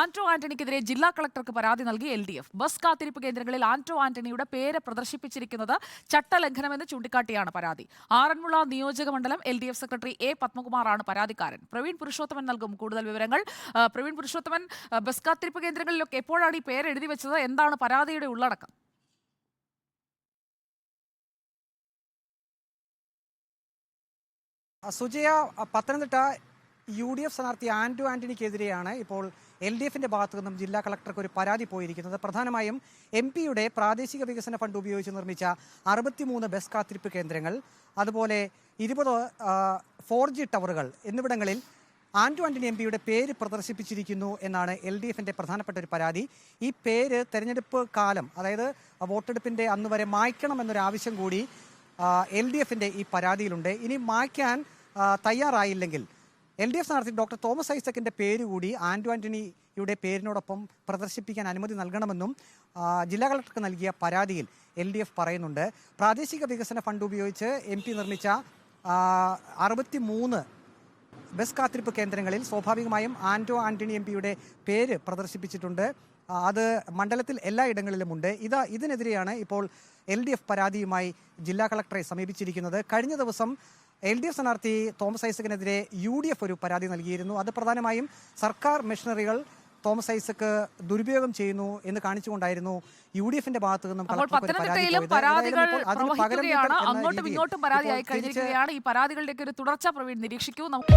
ആന്റോ ആന്റണിക്കെതിരെ ജില്ലാ കളക്ടർക്ക് പരാതി നൽകി എൽ ഡി എഫ്. ബസ് കാത്തിരിപ്പ് കേന്ദ്രങ്ങളിൽ ആന്റോ ആന്റണിയുടെ പേര് പ്രദർശിപ്പിച്ചിരിക്കുന്നത് ചട്ടലംഘനമെന്ന് ചൂണ്ടിക്കാട്ടിയാണ് പരാതി. ആറന്മുള നിയോജക മണ്ഡലം L D F secretary A പത്മകുമാറാണ് പരാതിക്കാരൻ. പ്രവീൺ പുരുഷോത്തമൻ നൽകും കൂടുതൽ വിവരങ്ങൾ. പ്രവീൺ പുരുഷോത്തമൻ ബസ് കാത്തിരിപ്പ് കേന്ദ്രങ്ങളിലൊക്കെ എപ്പോഴാണ് ഈ പേര് എഴുതി വെച്ചത്? എന്താണ് പരാതിയുടെ ഉള്ളടക്കം? Sujaya Pathanamthitta U D F സ്ഥാനാർത്ഥി ആന്റു ആന്റണിക്കെതിരെയാണ് ഇപ്പോൾ എൽ ഡി എഫിന്റെ ഭാഗത്തു നിന്നും ജില്ലാ കളക്ടർക്ക് ഒരു പരാതി പോയിരിക്കുന്നത്. പ്രധാനമായും എം പിയുടെ പ്രാദേശിക വികസന ഫണ്ട് ഉപയോഗിച്ച് നിർമ്മിച്ച അറുപത്തിമൂന്ന് ബസ് കാത്തിരിപ്പ് കേന്ദ്രങ്ങൾ അതുപോലെ ഇരുപത് ഫോർ ജി ടവറുകൾ എന്നിവിടങ്ങളിൽ ആന്റോ ആന്റണി എം പിയുടെ പേര് പ്രദർശിപ്പിച്ചിരിക്കുന്നു എന്നാണ് എൽ ഡി എഫിന്റെ പ്രധാനപ്പെട്ട ഒരു പരാതി. ഈ പേര് തെരഞ്ഞെടുപ്പ് കാലം അതായത് വോട്ടെടുപ്പിന്റെ അന്ന് വരെ മായ്ക്കണം എന്നൊരു ആവശ്യം കൂടി എൽ ഡി എഫിന്റെ ഈ പരാതിയിലുണ്ട്. ഇനി മായ്ക്കാൻ തയ്യാറായില്ലെങ്കിൽ എൽ ഡി എഫ് സ്ഥാനാർത്ഥി ഡോക്ടർ തോമസ് ഐസക്കിന്റെ പേര് കൂടി ആന്റോ ആന്റണിയുടെ പേരിനോടൊപ്പം പ്രദർശിപ്പിക്കാൻ അനുമതി നൽകണമെന്നും ജില്ലാ കളക്ടർക്ക് നൽകിയ പരാതിയിൽ എൽ ഡി എഫ് പറയുന്നുണ്ട്. പ്രാദേശിക വികസന ഫണ്ട് ഉപയോഗിച്ച് എം പി നിർമ്മിച്ച അറുപത്തി മൂന്ന് ബസ് കാത്തിരിപ്പ് കേന്ദ്രങ്ങളിൽ സ്വാഭാവികമായും ആന്റോ ആന്റണി എം പിയുടെ പേര് പ്രദർശിപ്പിച്ചിട്ടുണ്ട്. അത് മണ്ഡലത്തിൽ എല്ലാ എല്ലായിടങ്ങളിലുമുണ്ട്. ഇത് ഇതിനെതിരെയാണ് ഇപ്പോൾ എൽ ഡി എഫ് പരാതിയുമായി ജില്ലാ കളക്ടറെ സമീപിച്ചിരിക്കുന്നത്. കഴിഞ്ഞ ദിവസം എൽ ഡി എഫ് സ്ഥാനാർത്ഥി തോമസ് ഐസക്കിനെതിരെ യു ഡി എഫ് ഒരു പരാതി നൽകിയിരുന്നു. അത് പ്രധാനമായും സർക്കാർ മെഷീനറികൾ തോമസ് ഐസക്ക് ദുരുപയോഗം ചെയ്യുന്നു എന്ന് കാണിച്ചുകൊണ്ടായിരുന്നു യു ഡി എഫിന്റെ ഭാഗത്ത് നിന്നും അങ്ങോട്ടും ഇങ്ങോട്ടും പരാതിയായി കഴിഞ്ഞിരിക്കുകയാണ്. ഈ പരാതികളുടെയൊക്കെ ഒരു തുടർച്ച പ്രവീൺ നിരീക്ഷിക്കൂ. നമുക്ക്